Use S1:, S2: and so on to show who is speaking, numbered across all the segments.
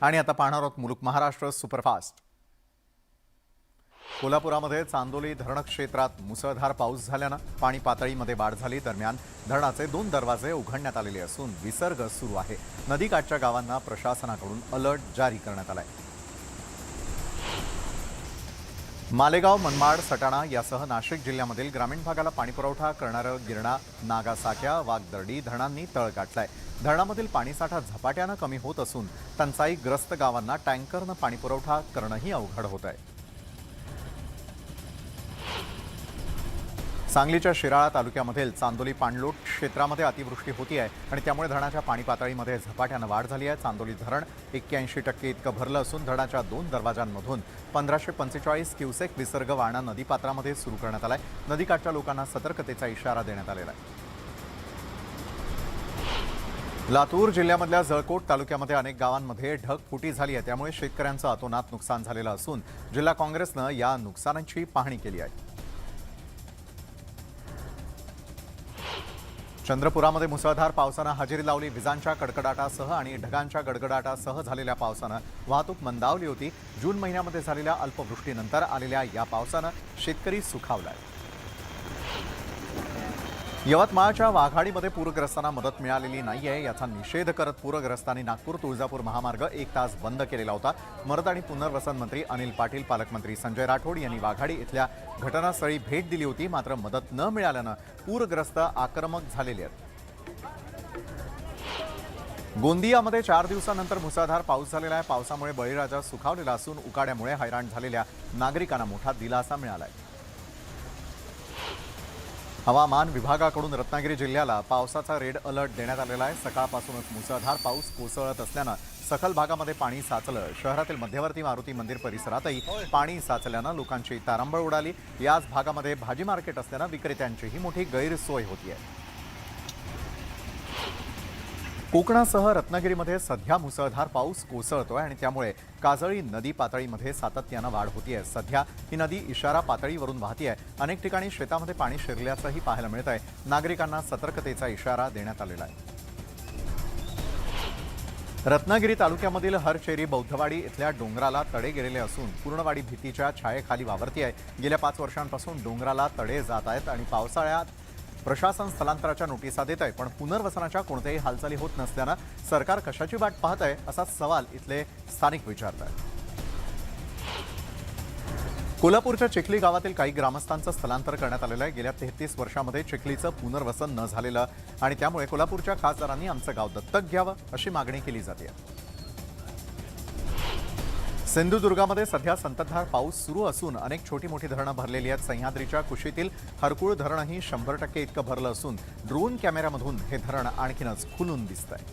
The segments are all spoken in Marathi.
S1: आणि आता पाहणार आहोत मुलुक महाराष्ट्र सुपरफास्ट. कोल्हापुरामध्ये चांदोली धरण क्षेत्रात मुसळधार पाऊस झाल्यानं पाणी पातळीमध्ये वाढ झाली. दरम्यान धरणाचे दोन दरवाजे उघडण्यात आलेले असून विसर्ग सुरू आहे. नदीकाठच्या गावांना प्रशासनाकडून अलर्ट जारी करण्यात आला आहे मालेगाव मनमाड सटाणा यासह नाशिक जिल्ह्यामधील ग्रामीण भागाला पाणीपुरवठा करणारं गिरणा नागासाक्या वाघदर्डी धरणांनी तळ गाठलाय. धरणामधील पाणीसाठा झपाट्यानं कमी होत असून टंचाईग्रस्त गावांना टँकरनं पाणीपुरवठा करणंही अवघड होत आहे सांगलीच्या शिराळा तालुक्यामधील चांदोली पाणलोट क्षेत्रामध्ये अतिवृष्टी होती आहे आणि त्यामुळे धरणाच्या पाणी पातळीमध्ये झपाट्यानं वाढ झाली आहे. चांदोली धरण एक्क्याऐंशी टक्के इतकं भरलं असून धरणाच्या दोन दरवाजांमधून पंधराशे पंचेचाळीस क्युसेक विसर्ग वाणा नदीपात्रामध्ये सुरू करण्यात आलाय. नदीकाठच्या लोकांना सतर्कतेचा इशारा देण्यात आलेला आहे. लातूर जिल्ह्यामधल्या जळकोट तालुक्यामध्ये अनेक गावांमध्ये ढगफुटी झाली आहे. त्यामुळे शेतकऱ्यांचं अतोनात नुकसान झालेलं असून जिल्हा काँग्रेसनं या नुकसानांची पाहणी केली आहे. चंद्रपुरामध्ये मुसळधार पावसानं हजेरी लावली. विजांच्या कडकडाटासह आणि ढगांच्या गडगडाटासह झालेल्या पावसानं वाहतूक मंदावली होती. जून महिन्यामध्ये झालेल्या अल्पवृष्टीनंतर आलेल्या या पावसानं शेतकरी सुखावलाय. यवतमाळच्या वाघाडीमध्ये पूरग्रस्तांना मदत मिळालेली नाही आहे याचा निषेध करत पूरग्रस्तांनी नागपूर तुळजापूर महामार्ग एक तास बंद केलेला होता. मदत आणि पुनर्वसन मंत्री अनिल पाटील पालकमंत्री संजय राठोड यांनी वाघाडी इथल्या घटनास्थळी भेट दिली होती. मात्र मदत न मिळाल्यानं पूरग्रस्त आक्रमक झालेले आहेत. गोंदियामध्ये चार दिवसानंतर मुसळधार पाऊस झालेला आहे. पावसामुळे बळीराजा सुखावलेला असून उकाड्यामुळे हैराण झालेल्या नागरिकांना मोठा दिलासा मिळाला आहे हवामान विभागाकडून रत्नागिरी जिल्ह्याला पावसाचा रेड अलर्ट देण्यात आलेला आहे. सकाळपासूनच मुसळधार पाऊस कोसळत असल्यानं सखल भागामध्ये पाणी साचलं. शहरातील मध्यवर्ती मारुती मंदिर परिसरातही पाणी साचल्यानं लोकांची तारांबळ उडाली. याच भागामध्ये भाजी मार्केट असल्यानं विक्रेत्यांचीही मोठी गैरसोय होती आहे कोकणासह रत्नागिरीमध्ये सध्या मुसळधार पाऊस कोसळतोय आणि त्यामुळे काजळी नदी पातळीमध्ये सातत्यानं वाढ होतीये. सध्या ही नदी इशारा पातळीवरून वाहतीये. अनेक ठिकाणी शेतामध्ये पाणी शिरल्याचंही पाहायला मिळत आहे नागरिकांना सतर्कतेचा इशारा देण्यात आलेला आहे. रत्नागिरी तालुक्यामधील हरचेरी बौद्धवाडी इथल्या डोंगराला तडे गेलेले असून पूर्णवाडी भीतीच्या छायेखाली वावरती आहे गेल्या पाच वर्षांपासून डोंगराला तडे जात आहेत आणि पावसाळ्यात प्रशासन स्थलांतराच्या नोटिसा देत आहे पण पुनर्वसनाच्या कोणत्याही हालचाली होत नसल्यानं सरकार कशाची वाट पाहत आहे असा सवाल इथले स्थानिक विचारत आहेत. कोल्हापूरच्या चिखली गावातील काही ग्रामस्थांचं स्थलांतर करण्यात आलेलं आहे. गेल्या तेहतीस वर्षामध्ये चिखलीचं पुनर्वसन न झालेलं आणि त्यामुळे कोल्हापूरच्या खासदारांनी आमचं गाव दत्तक घ्यावं अशी मागणी केली जाते. सिंधुदुर्गामध्ये सध्या संततधार पाऊस सुरू असून अनेक छोटी मोठी धरणं भरलेली आहेत. सह्याद्रीच्या कुशीतील हरकुळ धरणही शंभर टक्के इतकं भरलं असून ड्रोन कॅमेऱ्यामधून हे धरण आणखीनच खुलून दिसतंय.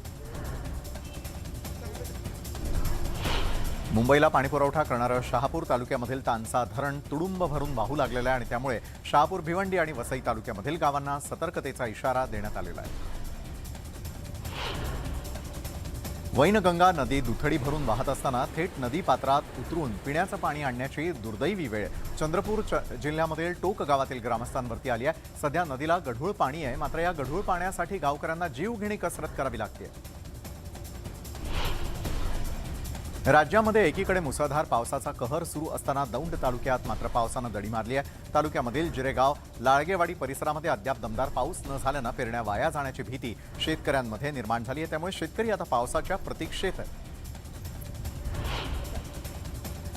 S1: मुंबईला पाणीपुरवठा करणारं शहापूर तालुक्यामधील तानसा धरण तुडुंब भरून वाहू लागलेलं आहे आणि त्यामुळे शहापूर भिवंडी आणि वसई तालुक्यामधील गावांना सतर्कतेचा इशारा देण्यात आलेला आहे. वैनगंगा नदी दुथडी भरून वाहत असताना थेट नदी पात्रात उतरून पिण्याचं पाणी आणण्याची दुर्दैवी वेळ. चंद्रपूर च- जिल्ह्यामधील टोक गावातील ग्रामस्थांवरती आली आहे. सध्या नदीला गढूळ पाणी आहे. मात्र या गढूळ पाण्यासाठी गावकऱ्यांना जीवघेणी कसरत करावी लागते. राज्यामध्ये एकीकडे मुसळधार पावसाचा कहर सुरू असताना दौंड तालुक्यात मात्र पावसानं दडी मारली आहे. तालुक्यामधील जिरेगाव लाळगेवाडी परिसरामध्ये अद्याप दमदार पाऊस न झाल्यानं पेरण्या वाया जाण्याची भीती शेतकऱ्यांमध्ये निर्माण झाली आहे. त्यामुळे शेतकरी आता पावसाच्या प्रतीक्षेत आहेत.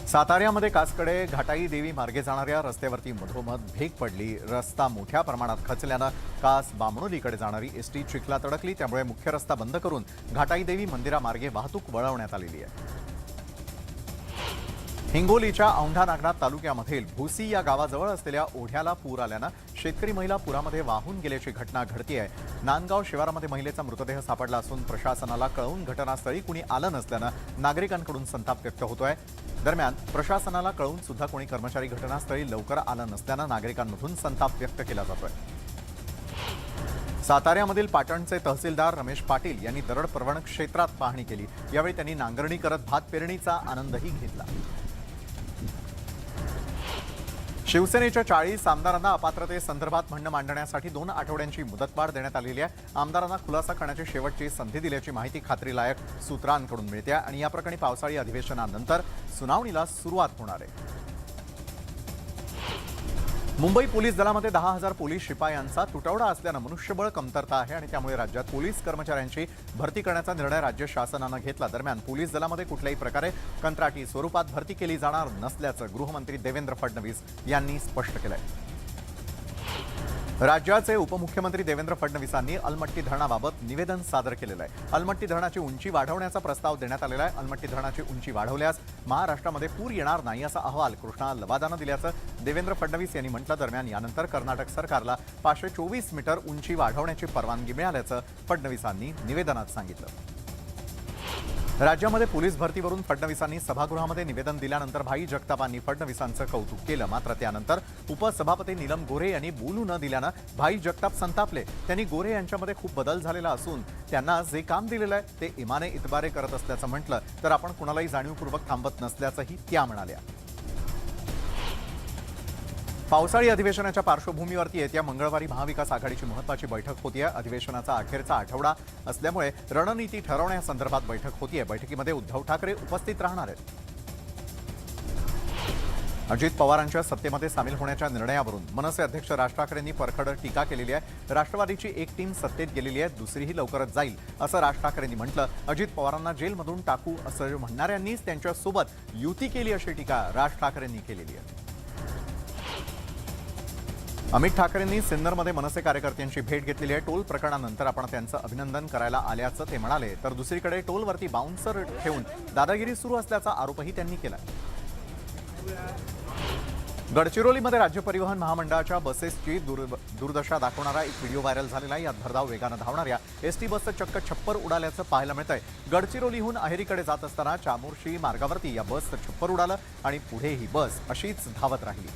S1: साताऱ्यामध्ये कासकडे घाटाई देवी मार्गे जाणाऱ्या रस्त्यावरती मधोमध भेग पडली. रस्ता मोठ्या प्रमाणात खचल्यानं कास बामणोलीकडे जाणारी एस टी चिखलात अडकली. त्यामुळे मुख्य रस्ता बंद करून घाटाई देवी मंदिरामार्गे वाहतूक वळवण्यात आलेली आहे. हिंगोलीच्या औंढा नागनाथ तालुक्यामधील भुसी या गावाजवळ असलेल्या ओढ्याला पूर आल्यानं शेतकरी महिला पुरामध्ये वाहून गेल्याची घटना घडतीय. नांदगाव शिवारामध्ये महिलेचा मृतदेह सापडला असून प्रशासनाला कळवून घटनास्थळी कुणी आलं नसल्यानं नागरिकांकडून संताप व्यक्त होतोय. दरम्यान प्रशासनाला कळवून सुद्धा कोणी कर्मचारी घटनास्थळी लवकर आलं नसल्यानं नागरिकांमधून संताप व्यक्त केला जातोय. साताऱ्यामधील पाटणचे तहसीलदार रमेश पाटील यांनी दरड प्रवण क्षेत्रात पाहणी केली. यावेळी त्यांनी नांगरणी करत भात पेरणीचा आनंदही घेतला. शिवसेनेच्या चाळीस आमदारांना अपात्रतेसंदर्भात म्हणणं मांडण्यासाठी दोन आठवड्यांची मुदतवाढ देण्यात आलेली आहे. आमदारांना खुलासा करण्याची शेवटची संधी दिल्याची माहिती खात्रीलायक सूत्रांकडून मिळते आणि या प्रकरणी पावसाळी अधिवेशनानंतर सुनावणीला सुरुवात होणार आहे. मुंबई पोलीस दलामध्ये दहा हजार पोलीस शिपायांचा तुटवडा असल्यानं मनुष्यबळ कमतरता आहे आणि त्यामुळे राज्यात पोलीस कर्मचाऱ्यांची भरती करण्याचा निर्णय राज्य शासनानं घेतला. दरम्यान पोलीस दलामध्ये कुठल्याही प्रकारे कंत्राटी स्वरूपात भरती केली जाणार नसल्याचं गृहमंत्री देवेंद्र फडणवीस यांनी स्पष्ट केलंय. राज्याचे उपमुख्यमंत्री देवेंद्र फडणवीसांनी अलमट्टी धरणाबाबत निवेदन सादर केलेलं आहे. अलमट्टी धरणाची उंची वाढवण्याचा प्रस्ताव देण्यात आलेला आहे. अलमट्टी धरणाची उंची वाढवल्यास महाराष्ट्रामध्ये पूर येणार नाही असा अहवाल कृष्णा लवादानं दिल्याचं देवेंद्र फडणवीस यांनी म्हटलं दरम्यान यानंतर कर्नाटक सरकारला पाचशे चोवीस मीटर उंची वाढवण्याची परवानगी मिळाल्याचं फडणवीसांनी निवेदनात सांगितलं. राज्यामध्ये पोलीस भरतीवरून फडणवीसांनी सभागृहामध्ये निवेदन दिल्यानंतर भाई जगतापांनी फडणवीसांचं कौतुक केलं. मात्र त्यानंतर उपसभापती नीलम गोरे यांनी बोलू न दिल्यानं भाई जगताप संतापले. त्यांनी गोरे यांच्यामध्ये खूप बदल झालेला असून त्यांना जे काम दिलेलं आहे ते इमाने इतबारे करत असल्याचं म्हटलं. तर आपण कुणालाही जाणीवपूर्वक थांबत नसल्याचंही त्या म्हणाल्या. पावसाळी अधिवेशनाच्या पार्श्वभूमीवरती येत्या मंगळवारी महाविकास आघाडीची महत्वाची बैठक होती आहे अधिवेशनाचा अखेरचा आठवडा असल्यामुळे रणनीती ठरवण्यासंदर्भात बैठक होतीये. बैठकीमध्ये उद्धव ठाकरे उपस्थित राहणार आहेत. अजित पवारांच्या सत्तेमध्ये सामील होण्याच्या निर्णयावरून मनसे अध्यक्ष राज ठाकरेंनी परखड टीका केलेली आहे. राष्ट्रवादीची एक टीम सत्तेत गेलेली आहे. दुसरीही लवकरच जाईल असं राज ठाकरेंनी म्हटलं. अजित पवारांना जेलमधून टाकू असं म्हणणाऱ्यांनीच त्यांच्यासोबत युती केली अशी टीका राज ठाकरेंनी केलेली आहे. अमित ठाकरेंनी सिन्नरमध्ये मनसे कार्यकर्त्यांची भेट घेतलेली आहे. टोल प्रकरणानंतर आपण त्यांचं अभिनंदन करायला आल्याचं ते म्हणाले. तर दुसरीकडे टोलवरती बाउन्सर ठेवून दादागिरी सुरू असल्याचा आरोपही त्यांनी केला गडचिरोलीमध्ये राज्य परिवहन महामंडळाच्या बसेसची दुर् दुर्दशा दाखवणारा एक व्हिडिओ व्हायरल झालेला आहे. यात भरधाव वेगानं धावणाऱ्या एस टी बसचं चक्क छप्पर उडाल्याचं पाहायला मिळत आहे गडचिरोलीहून अहेरीकडे जात असताना चामोर्शी मार्गावरती या बसचं छप्पर उडालं आणि पुढे ही बस अशीच धावत राहिली.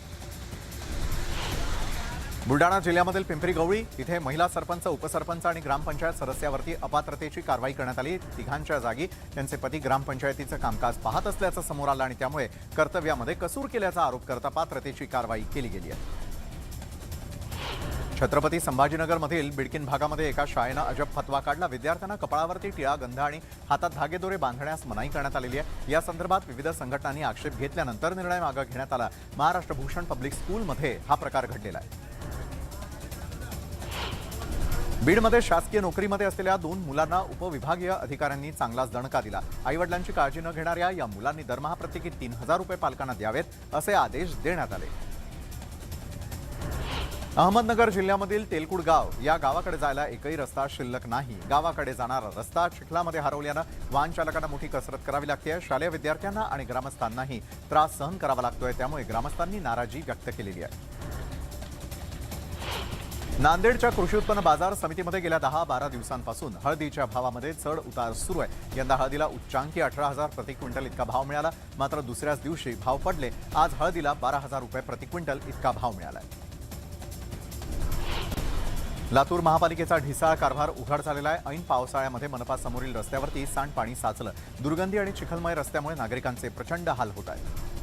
S1: बुलडाणा जिल्ह्यामधील पिंपरी गवळी इथे महिला सरपंच उपसरपंच आणि ग्रामपंचायत सदस्यावरती अपात्रतेची कारवाई करण्यात आली. तिघांच्या जागी त्यांचे पती ग्रामपंचायतीचं कामकाज पाहत असल्याचं समोर आलं आणि त्यामुळे कर्तव्यामध्ये कसूर केल्याचा आरोप करता पात्रतेची कारवाई केली गेली आहे. छत्रपती संभाजीनगरमधील बिडकीन भागामध्ये एका शाळेनं अजब फतवा काढला. विद्यार्थ्यांना कपाळावरती टिळा गंध आणि हातात धागेदोरे बांधण्यास मनाई करण्यात आलेली आहे. या संदर्भात विविध संघटनांनी आक्षेप घेतल्यानंतर निर्णय मागे घेण्यात आला. महाराष्ट्र भूषण पब्लिक स्कूलमध्ये हा प्रकार घडलेला आहे. बीडमध्ये शासकीय नोकरीमध्ये असलेल्या दोन मुलांना उपविभागीय अधिकाऱ्यांनी चांगलाच दणका दिला. आईवडिलांची काळजी न घेणाऱ्या या मुलांनी दरमहा प्रत्येकी तीन हजार रुपये पालकांना द्यावेत असे आदेश देण्यात आले. अहमदनगर जिल्ह्यामधील तेलकुड गाव या गावाकडे जायला एकही रस्ता शिल्लक नाही. गावाकडे जाणारा रस्ता चिखलामध्ये हरवल्यानं वाहन चालकांना मोठी कसरत करावी लागते. शालेय विद्यार्थ्यांना आणि ग्रामस्थांनाही त्रास सहन करावा लागतोय त्यामुळे ग्रामस्थांनी नाराजी व्यक्त केलेली आहे. नांदेडच्या कृषी उत्पन्न बाजार समितीमध्ये गेल्या दहा बारा दिवसांपासून हळदीच्या भावामध्ये चढ उतार सुरू आहे. यंदा हळदीला उच्चांकी अठरा हजार प्रति क्विंटल इतका भाव मिळाला. मात्र दुसऱ्याच दिवशी भाव पडले. आज हळदीला बारा हजार रुपये प्रति क्विंटल इतका भाव मिळाला लातूर महापालिकेचा ढिसाळ कारभार उघड झालेला आहे. ऐन पावसाळ्यामध्ये मनपासमोरील रस्त्यावरती सांडपाणी साचलं. दुर्गंधी आणि चिखलमय रस्त्यामुळे नागरिकांचे प्रचंड हाल होत आहेत.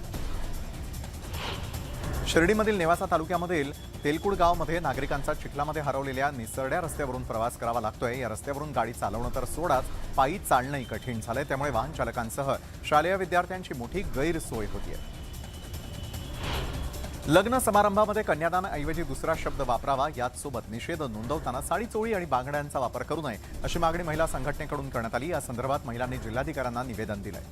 S1: शिर्डीमधील नेवासा तालुक्यामधील तेलकुड गावमध्ये नागरिकांचा चिखलामध्ये हरवलेल्या निसरड्या रस्त्यावरून प्रवास करावा लागतोय. या रस्त्यावरून गाडी चालवणं तर सोडाच पायी चालणंही कठीण झालंय. त्यामुळे वाहन चालकांसह शालेय विद्यार्थ्यांची मोठी गैरसोय होतीये. लग्न समारंभामध्ये कन्यादान ऐवजी दुसरा शब्द वापरावा याचसोबत निषेध नोंदवताना साडी चोळी आणि बांगड्यांचा वापर करू नये अशी मागणी महिला संघटनेकडून करण्यात आली. या संदर्भात महिलांनी जिल्हाधिकाऱ्यांना निवेदन दिलंय.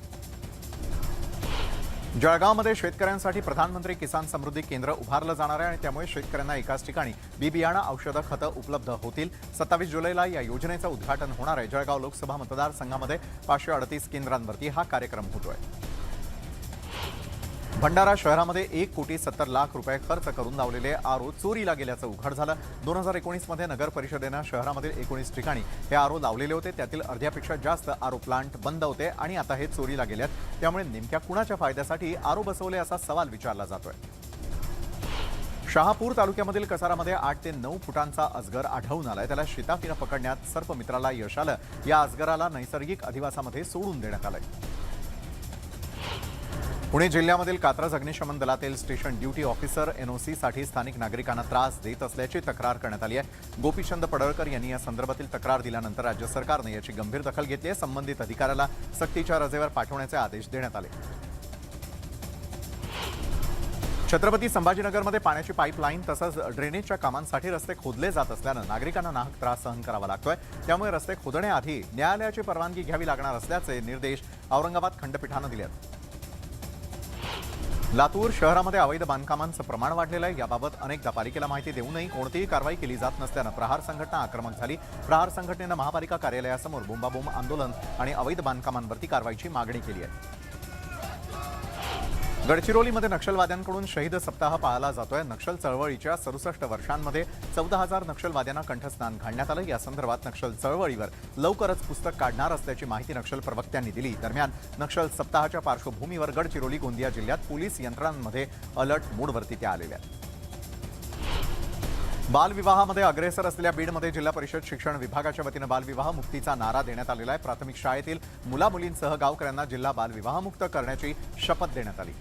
S1: जळगावमध्ये शेतकऱ्यांसाठी प्रधानमंत्री किसान समृद्धी केंद्र उभारलं जाणार आहे आणि त्यामुळे शेतकऱ्यांना एकाच ठिकाणी बी बियाणं औषधं खतं उपलब्ध होतील. सत्तावीस जुलैला या योजनेचं उद्घाटन होणार आहे. जळगाव लोकसभा मतदारसंघामध्ये पाचशे अडतीस केंद्रांवरती हा कार्यक्रम होतोय. भंडारा शहरामध्ये एक कोटी सत्तर लाख रुपये खर्च करून लावलेले आरो चोरीला गेल्याचं उघड झालं. दोन हजार एकोणीसमध्ये नगर परिषदेनं शहरामधील एकोणीस ठिकाणी हे आरो लावलेले होते. त्यातील अर्ध्यापेक्षा जास्त आरो प्लांट बंद होते आणि आता हे चोरीला गेल्यात त्यामुळे नेमक्या कुणाच्या फायद्यासाठी आरो बसवले असा सवाल विचारला जातोय. शहापूर तालुक्यामधील कसारामध्ये आठ ते नऊ फुटांचा अजगर आढळून आलाय. त्याला शिताफीनं पकडण्यात सर्पमित्राला यश आलं. या अजगराला नैसर्गिक अधिवासामध्ये सोडून देण्यात आलंय. पुणे जिल्ह्यामधील कात्रज अग्निशमन दलातील स्टेशन ड्युटी ऑफिसर एनओसीसाठी स्थानिक नागरिकांना त्रास देत असल्याची तक्रार करण्यात आली आहे. गोपीचंद पडळकर यांनी या संदर्भातील तक्रार दिल्यानंतर राज्य सरकारने याची गंभीर दखल घेतली आहे. संबंधित अधिकाऱ्याला सक्तीच्या रजेवर पाठवण्याचे आदेश देण्यात आले. छत्रपती संभाजीनगरमध्ये पाण्याची पाईपलाईन तसंच ड्रेनेजच्या कामांसाठी रस्ते खोदले जात असल्यानं नागरिकांना नाहक त्रास सहन करावा लागतोय. त्यामुळे रस्ते खोदण्याआधी न्यायालयाची परवानगी घ्यावी लागणार असल्याचे निर्देश औरंगाबाद खंडपीठानं दिले आहेत लातूर शहरामध्ये अवैध बांधकामांचं प्रमाण वाढलेलं आहे. याबाबत अनेकदा पालिकेला माहिती देऊनही कोणतीही कारवाई केली जात नसल्यानं प्रहार संघटना आक्रमक झाली. प्रहार संघटनेनं महापालिका कार्यालयासमोर बोंबाबोंब आंदोलन आणि अवैध बांधकामांवरती कारवाईची मागणी केली आहे. गडचिरोलीमध्ये नक्षलवाद्यांकडून शहीद सप्ताह पाळला जातोय. नक्षल चळवळीच्या सदुसष्ट वर्षांमध्ये चौदा हजार नक्षलवाद्यांना कंठस्नान घालण्यात आलं. या संदर्भात नक्षल चळवळीवर लवकरच पुस्तक काढणार असल्याची माहिती नक्षल प्रवक्त्यांनी दिली. दरम्यान नक्षल सप्ताहाच्या पार्श्वभूमीवर गडचिरोली गोंदिया जिल्ह्यात पोलीस यंत्रणांमध्ये अलर्ट मोडवरती त्या आलेल्या बालविवाहामध्ये अग्रेसर असलेल्या बीडमध्ये जिल्हा परिषद शिक्षण विभागाच्या वतीनं बालविवाह मुक्तीचा नारा देण्यात आलेला आहे. प्राथमिक शाळेतील मुला मुलींसह गावकऱ्यांना जिल्हा बालविवाहमुक्त करण्याची शपथ देण्यात आली.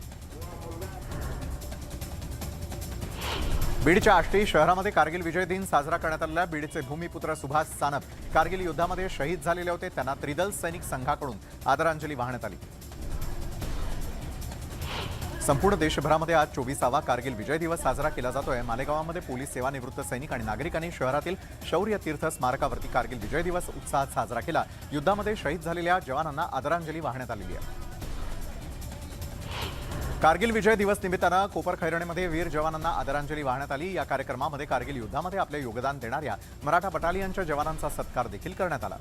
S1: बीडच्या आष्टी शहरामध्ये कारगिल विजय दिन साजरा करण्यात आलेला बीडचे भूमिपुत्र सुभाष सानप कारगिल युद्धामध्ये शहीद झालेले होते. त्यांना त्रिदल सैनिक संघाकडून आदरांजली वाहण्यात आली. संपूर्ण देशभरामध्ये आज चोवीसावा कारगिल विजय दिवस साजरा केला जातोय. मालेगावामध्ये पोलीस सेवानिवृत्त सैनिक आणि नागरिकांनी शहरातील शौर्य तीर्थ स्मारकावरती कारगिल विजय दिवस उत्साहात साजरा केला. युद्धामध्ये शहीद झालेल्या जवानांना आदरांजली वाहण्यात आलेली आहे. कारगिल विजय दिवस निमित्तानं कोपर खैरणेमध्ये वीर जवानांना आदरांजली वाहण्यात आली. या कार्यक्रमामध्ये कारगिल युद्धामध्ये आपले योगदान देणाऱ्या मराठा बटालियनच्या जवानांचा सत्कार देखील करण्यात आला.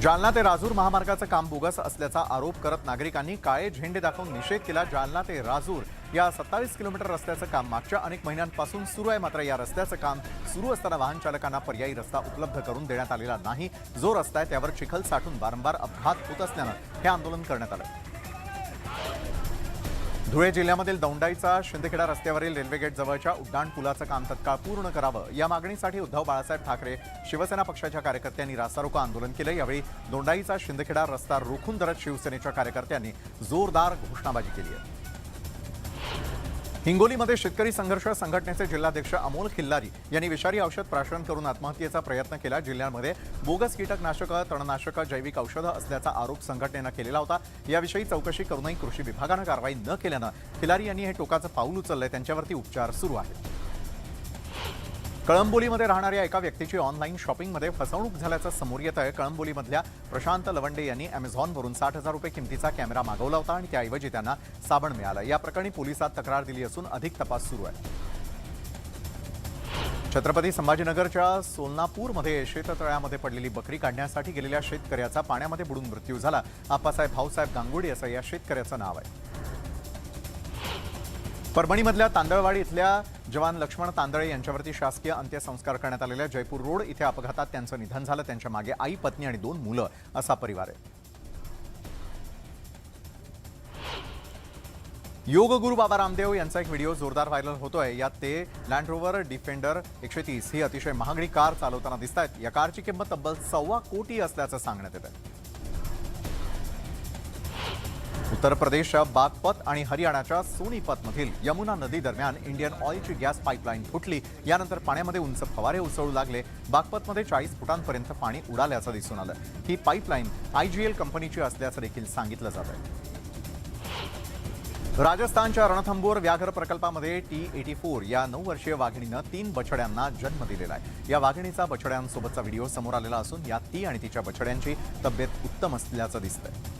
S1: जालना ते राजूर महामार्गाचं काम बोगस असल्याचा आरोप करत नागरिकांनी काळे झेंडे दाखवून निषेध केला. जालना ते राजूर या सत्तावीस किलोमीटर रस्त्याचं काम मागच्या अनेक महिन्यांपासून सुरू आहे. मात्र या रस्त्याचं काम सुरू असताना वाहन चालकांना पर्यायी रस्ता उपलब्ध करून देण्यात आलेला नाही. जो रस्ता आहे त्यावर चिखल साठून वारंवार अपघात होत असल्यानं हे आंदोलन करण्यात आलं. धुळे जिल्ह्यामधील दौंडाईचा शिंदखेडा रस्त्यावरील रेल्वे गेट जवळच्या उड्डाण पुलाचं काम तत्काळ पूर्ण करावं या मागणीसाठी उद्धव बाळासाहेब ठाकरे शिवसेना पक्षाच्या कार्यकर्त्यांनी रास्तारोको आंदोलन केलं. यावेळी दोंडाईचा शिंदखेडा रस्ता रोखून धरत शिवसेनेच्या कार्यकर्त्यांनी जोरदार घोषणाबाजी केली आहे. हिंगोलीमध्ये शेतकरी संघर्ष संघटनेचे जिल्हाध्यक्ष अमोल खिल्लारी यांनी विषारी औषध प्राशन करून आत्महत्येचा प्रयत्न केला. जिल्ह्यामध्ये बोगस कीटकनाशकं तणनाशकं जैविक औषधं असल्याचा आरोप संघटनेनं केलेला होता. याविषयी चौकशी करूनही कृषी विभागानं कारवाई न केल्यानं खिलारी यांनी हे टोकाचं पाऊल उचललंय. त्यांच्यावरती उपचार सुरू आहेत. कळंबोलीमध्ये राहणाऱ्या एका व्यक्तीची ऑनलाईन शॉपिंगमध्ये फसवणूक झाल्याचं समोर येत आहे कळंबोलीमधल्या प्रशांत लवंडे यांनी अमेझॉनवरून साठ हजार रुपये किमतीचा कॅमेरा मागवला होता आणि त्याऐवजी त्यांना साबण मिळालं. या प्रकरणी पोलिसात तक्रार दिली असून अधिक तपास सुरू आहे. छत्रपती संभाजीनगरच्या सोलनापूरमध्ये शेततळ्यामध्ये पडलेली बकरी काढण्यासाठी गेलेल्या शेतकऱ्याचा पाण्यामध्ये बुडून मृत्यू झाला. आप्पासाहेब भाऊसाहेब गांगुडी असं या शेतकऱ्याचं नाव आहे. परभणीमधल्या तांदळवाडी इथल्या जवान लक्ष्मण तांदळे यांच्यावरती शासकीय अंत्यसंस्कार करण्यात आलेल्या जयपूर रोड इथे अपघातात त्यांचं निधन झालं. त्यांच्या मागे आई पत्नी आणि दोन मुलं असा परिवार आहे. योगगुरु बाबा रामदेव यांचा एक व्हिडिओ जोरदार व्हायरल होतोय. यात ते लँड रोवर डिफेंडर एकशे तीस ही अतिशय महागडी कार चालवताना दिसत आहेत या कारची किंमत तब्बल सव्वा कोटी असल्याचं सांगण्यात येत आहे उत्तर प्रदेशच्या बागपत आणि हरियाणाच्या सोनीपतमधील यमुना नदी दरम्यान इंडियन ऑइलची गॅस पाईपलाईन फुटली. यानंतर पाण्यामध्ये उंच फवारे उसळू लागले. बागपतमध्ये चाळीस फुटांपर्यंत पाणी उडाल्याचं दिसून आलं. ही पाईपलाईन आयजीएल कंपनीची असल्याचं देखील सांगितलं जात आहे राजस्थानच्या रणथंबोर व्याघ्र प्रकल्पामध्ये टी एटी फोर या नऊ वर्षीय वाघिणीनं तीन बछड्यांना जन्म दिलेला आहे. या वाघिणीचा बछड्यांसोबतचा व्हिडिओ समोर आलेला असून यात ती आणि तिच्या बछड्यांची तब्येत उत्तम असल्याचं दिसतंय.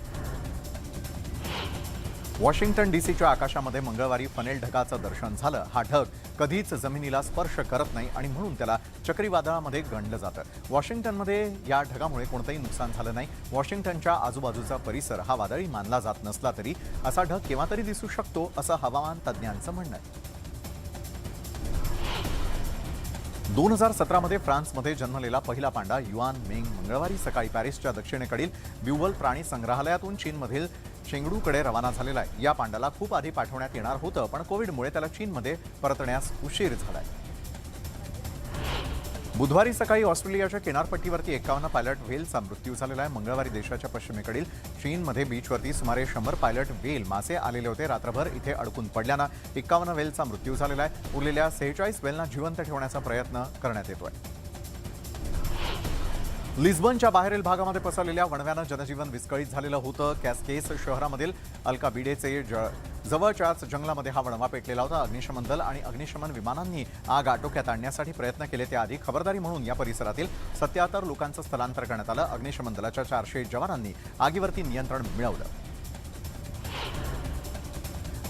S1: वॉशिंग्टन डीसीच्या आकाशामध्ये मंगळवारी फनेल ढगाचं दर्शन झालं. हा ढग कधीच जमिनीला स्पर्श करत नाही आणि म्हणून त्याला चक्रीवादळामध्ये गणलं जातं. वॉशिंग्टनमध्ये या ढगामुळे कोणतंही नुकसान झालं नाही. वॉशिंग्टनच्या आजूबाजूचा परिसर हा वादळी मानला जात नसला तरी असा ढग केव्हा तरी दिसू शकतो असं हवामान तज्ज्ञांचं म्हणणं आहे. दोन हजार सतरामध्ये फ्रान्समध्ये जन्मलेला पहिला पांडा युआन मेंग मंगळवारी सकाळी पॅरिसच्या दक्षिणेकडील ब्युवल प्राणी संग्रहालयातून चीनमधील चेंगडूकडे रवाना झालेला आहे. या पांडाला खूप आधी पाठवण्यात येणार होतं पण कोविडमुळे त्याला चीनमध्ये परतण्यास उशीर झालाय. बुधवारी सकाळी ऑस्ट्रेलियाच्या किनारपट्टीवरती एकावन्न पायलट व्हेलचा मृत्यू झालेला आहे. मंगळवारी देशाच्या पश्चिमेकडील चीनमध्ये बीचवरती सुमारे शंभर पायलट व्हेल मासे आलेले होते. रात्रभर इथे अडकून पडल्यानं एकावन्न व्हेलचा मृत्यू झालेला आहे. उरलेल्या सेहेचाळीस व्हेलना जिवंत ठेवण्याचा प्रयत्न करण्यात येतोय. लिस्बनच्या बाहेरील भागामध्ये पसरलेल्या वणव्यानं जनजीवन विस्कळीत झालेलं होतं. कॅस्केस शहरामधील अल्का बिडेचे ज जवळच्याच जंगलामध्ये हा वणवा पेटलेला होता. अग्निशमन दल आणि अग्निशमन विमानांनी आग आटोक्यात आणण्यासाठी प्रयत्न केले. त्याआधी खबरदारी म्हणून या परिसरातील सत्याहत्तर लोकांचं स्थलांतर करण्यात आलं. अग्निशमन दलाच्या चारशे जवानांनी आगीवरती नियंत्रण मिळवलं.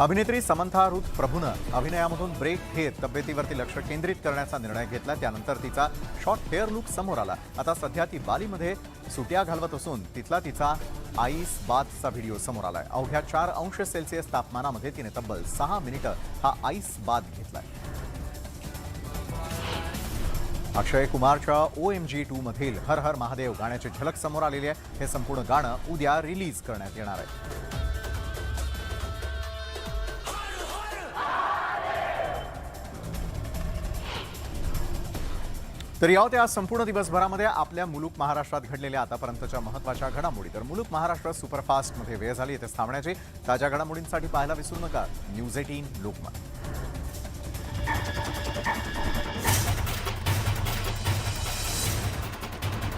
S1: अभिनेत्री समंथा रुथ प्रभूनं अभिनयामधून ब्रेक घेत तब्येतीवरती लक्ष केंद्रित करण्याचा निर्णय घेतला. त्यानंतर तिचा शॉर्ट हेअर लुक समोर आला. आता सध्या ती बालीमध्ये सुट्या घालवत असून तिथला तिचा आईस बाथचा व्हिडिओ समोर आलाय. अवघ्या चार अंश सेल्सिअस तापमानामध्ये तिने तब्बल सहा मिनिटं हा आईस बाथ घेतलाय. अक्षय कुमारच्या ओ एम जी टू मधील हर हर महादेव गाण्याची झलक समोर आलेली आहे. हे संपूर्ण गाणं उद्या रिलीज करण्यात येणार आहे. तर या होत्या आज संपूर्ण दिवसभरामध्ये आपल्या मुलूक महाराष्ट्रात घडलेल्या आतापर्यंतच्या महत्त्वाच्या घडामोडी. तर मुलूक महाराष्ट्र सुपरफास्टमध्ये वेळ झाली येथे थांबण्याची ताज्या घडामोडींसाठी पाहायला विसरू नका. News eighteen Lokmat.